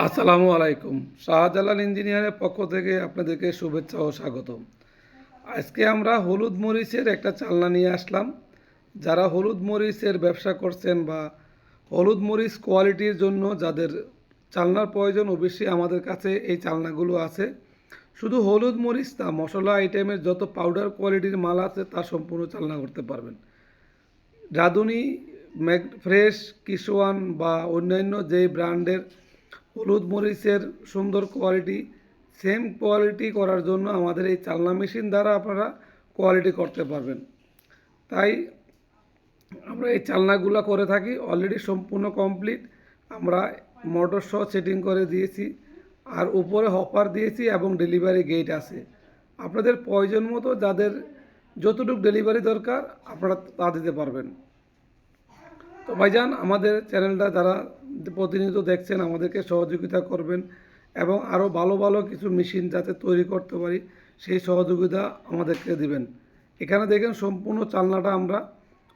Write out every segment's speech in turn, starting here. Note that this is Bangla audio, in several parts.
আসসালামু আলাইকুম। শাহজালাল ইঞ্জিনিয়ারের পক্ষ থেকে আপনাদেরকে শুভেচ্ছা ও স্বাগতম। আজকে আমরা হলুদ মরিচের একটা চালনা নিয়ে আসলাম। যারা হলুদ মরিচের ব্যবসা করছেন বা হলুদ মরিচ কোয়ালিটির জন্য যাদের চালনার প্রয়োজন অবশ্যই আমাদের কাছে এই চালনাগুলো আছে। শুধু হলুদ মরিচ না, মশলা আইটেমের যত পাউডার কোয়ালিটির মাল আছে তা সম্পূর্ণ চালনা করতে পারবেন। রাঁধুনি, ম্যাগ ফ্রেশ, কিশোয়ান বা অন্যান্য যে ব্র্যান্ডের হলুদ মরিচের সুন্দর কোয়ালিটি সেম কোয়ালিটি করার জন্য আমাদের এই চালনা মেশিন দ্বারা আপনারা কোয়ালিটি করতে পারবেন। তাই আমরা এই চালনাগুলো করে থাকি অলরেডি সম্পূর্ণ কমপ্লিট আমরা মোটর সহ সেটিং করে দিয়েছি, আর উপরে হপার দিয়েছি এবং ডেলিভারি গেট আছে। আপনাদের প্রয়োজন মতো যাদের যতটুকু ডেলিভারি দরকার, আপনারা তা দিতে পারবেন। তো ভাইজান, আমাদের চ্যানেলটা যারা প্রতিনিয়ত দেখছেন, আমাদেরকে সহযোগিতা করবেন এবং আরও ভালো ভালো কিছু মেশিন যাতে তৈরি করতে পারি, সেই সহযোগিতা আমাদেরকে দিবেন। এখানে দেখেন সম্পূর্ণ চালনাটা আমরা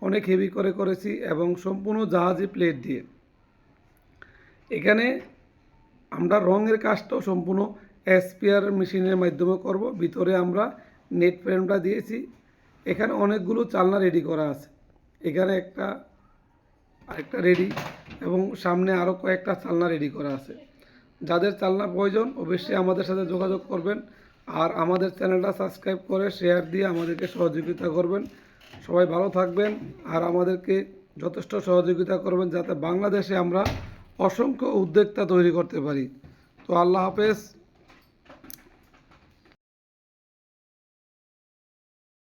অনেক হেভি করে করেছি এবং সম্পূর্ণ জাহাজি প্লেট দিয়ে। এখানে আমরা রঙের কাজটাও সম্পূর্ণ এসপিআর মেশিনের মাধ্যমে করব, ভিতরে আমরা নেট ফ্রেমটা দিয়েছি। এখানে অনেকগুলো চালনা রেডি করা আছে। এখানে একটা, আরেকটা রেডি এবং সামনে আরও কয়েকটা চালনা রেডি করা আছে। যাদের চালনা প্রয়োজন, অবশ্যই আমাদের সাথে যোগাযোগ করবেন আর আমাদের চ্যানেলটা সাবস্ক্রাইব করে শেয়ার দিয়ে আমাদেরকে সহযোগিতা করবেন। সবাই ভালো থাকবেন আর আমাদেরকে যথেষ্ট সহযোগিতা করবেন যাতে বাংলাদেশে আমরা অসংখ্য উদ্যোক্তা তৈরি করতে পারি। তো আল্লাহ হাফেজ।